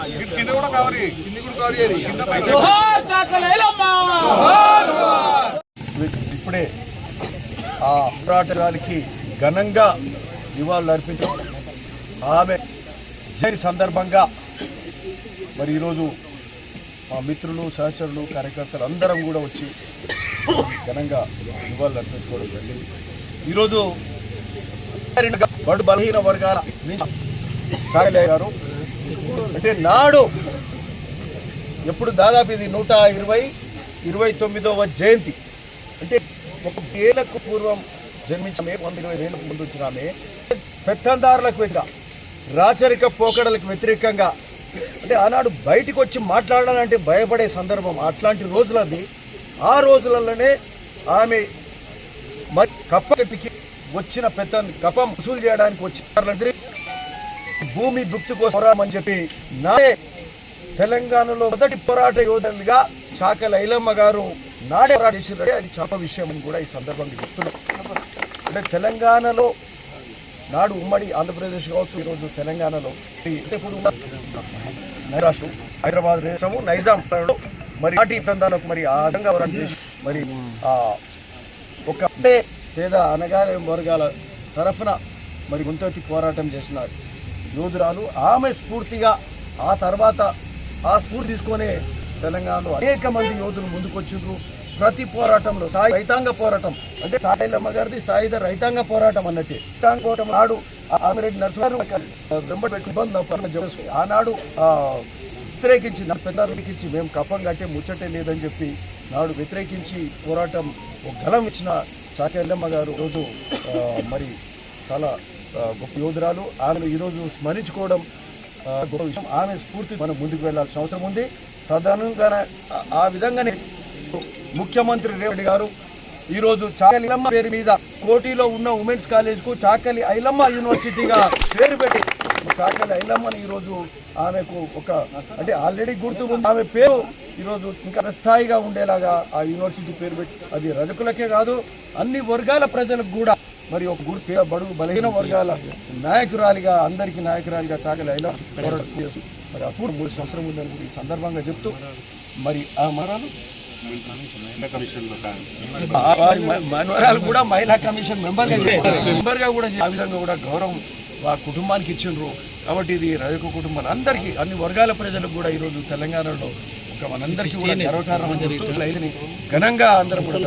కింద కూడా కింద కూడా ఇప్పుడే ఆ పోరాటగానికి ఘనంగా నివాళులు అర్పించారు ఆమె జరి సందర్భంగా మరి ఈరోజు మా మిత్రులు సహచరులు కార్యకర్తలు అందరం కూడా వచ్చి ఘనంగా నివాళులు అర్పించుకోవడం జరిగింది. ఈరోజు బడు బలహీన వర్గాల సాగలే గారు అంటే నాడు ఎప్పుడు దాదాపు ఇది నూట ఇరవై ఇరవై తొమ్మిదవ జయంతి. అంటే ఒక ఏళ్ళకు పూర్వం జన్మించమే వంద ఇరవై ఏళ్ళకు ముందు వచ్చినామే పెత్తందారులకు వ్యతిరేక రాచరిక పోకడలకు వ్యతిరేకంగా అంటే ఆనాడు బయటికి వచ్చి మాట్లాడాలంటే భయపడే సందర్భం అట్లాంటి రోజులది ఆ రోజులలోనే ఆమె మరి కప్పటికి కప్పికి వచ్చిన పెద్ద కపం వసూలు చేయడానికి వచ్చిన భూమి భుక్తి కోసం పోరాడమని చెప్పి నాడే తెలంగాణలో మొదటి పోరాట యోధులుగా చాకల ఐలమ్మ గారు నాడే పోరాట చేసిందంటే అది చాప విషయం అని కూడా ఈ సందర్భంగా చెప్తున్నాం. అంటే తెలంగాణలో నాడు ఉమ్మడి ఆంధ్రప్రదేశ్ కావచ్చు ఈరోజు తెలంగాణలో రాష్ట్రం హైదరాబాద్ రాష్ట్రము నైజాం మరి నాటి ప్రాంతాలకు మరి ఆ విధంగా మరి ఒక పేద అనగానే వర్గాల తరఫున మరి గుంతెత్తి పోరాటం చేసిన యోధురాలు. ఆమె స్ఫూర్తిగా ఆ తర్వాత ఆ స్ఫూర్తి తీసుకునే తెలంగాణలో అనేక మంది యోధులు ముందుకొచ్చిండ్రు. ప్రతి పోరాటంలో సాయి రైతాంగ పోరాటం అంటే సాయిలమ్మ గారిది సాయుధ రైతాంగ పోరాటం అన్నట్టు. రైతాంగ పోరాటం నాడు ఆమెరెడ్డి నరసింహారు ఆనాడు వ్యతిరేకించి నా పెద్దలు మేము కప్పం కట్టే ముచ్చటే లేదని చెప్పి నాడు వ్యతిరేకించి పోరాటం ఒక గలం ఇచ్చిన చాకెళ్ళమ్మ గారు రోజు మరి చాలా గొప్ప యోధురాలు. ఆమెను ఈరోజు స్మరించుకోవడం గొప్ప విషయం. ఆమె స్ఫూర్తి మనం ముందుకు వెళ్ళాల్సిన అవసరం ఉంది. ప్రధానంగా ఆ విధంగానే ముఖ్యమంత్రి రేవంత్ గారు ఈరోజు చాకలి ఐలమ్మ పేరు మీద కోటిలో ఉన్న ఉమెన్స్ కాలేజ్కు చాకలి ఐలమ్మ యూనివర్సిటీగా పేరు పెట్టి చాకలి ఐలమ్మని ఈరోజు ఆమెకు ఒక అంటే ఆల్రెడీ గుర్తు ఆమె పేరు ఈరోజు ఇంకా స్థాయిగా ఉండేలాగా ఆ యూనివర్సిటీ పేరు పెట్టి అది రజకులకే కాదు అన్ని వర్గాల ప్రజలకు కూడా. మరి ఒక గుర్తు బడుగు బలహీన వర్గాల నాయకురాలిగా అందరికీ నాయకురాలిగా చాకలి మరి అప్పుడు మూడు సంవత్సరం ఉందని కూడా ఈ సందర్భంగా చెప్తూ మరి ఆ మరాలు? మనవరాలు కూడా మహిళా కమిషన్ మెంబర్ మెంబర్గా కూడా ఆ విధంగా కూడా గౌరవం ఆ కుటుంబానికి ఇచ్చిండ్రు. కాబట్టి ఇది రజక కుటుంబాలు. అందరికీ అన్ని వర్గాల ప్రజలకు కూడా ఈరోజు తెలంగాణలో ఒక మనందరికీ కూడా గర్వకారణం ఘనంగా అందరం కూడా.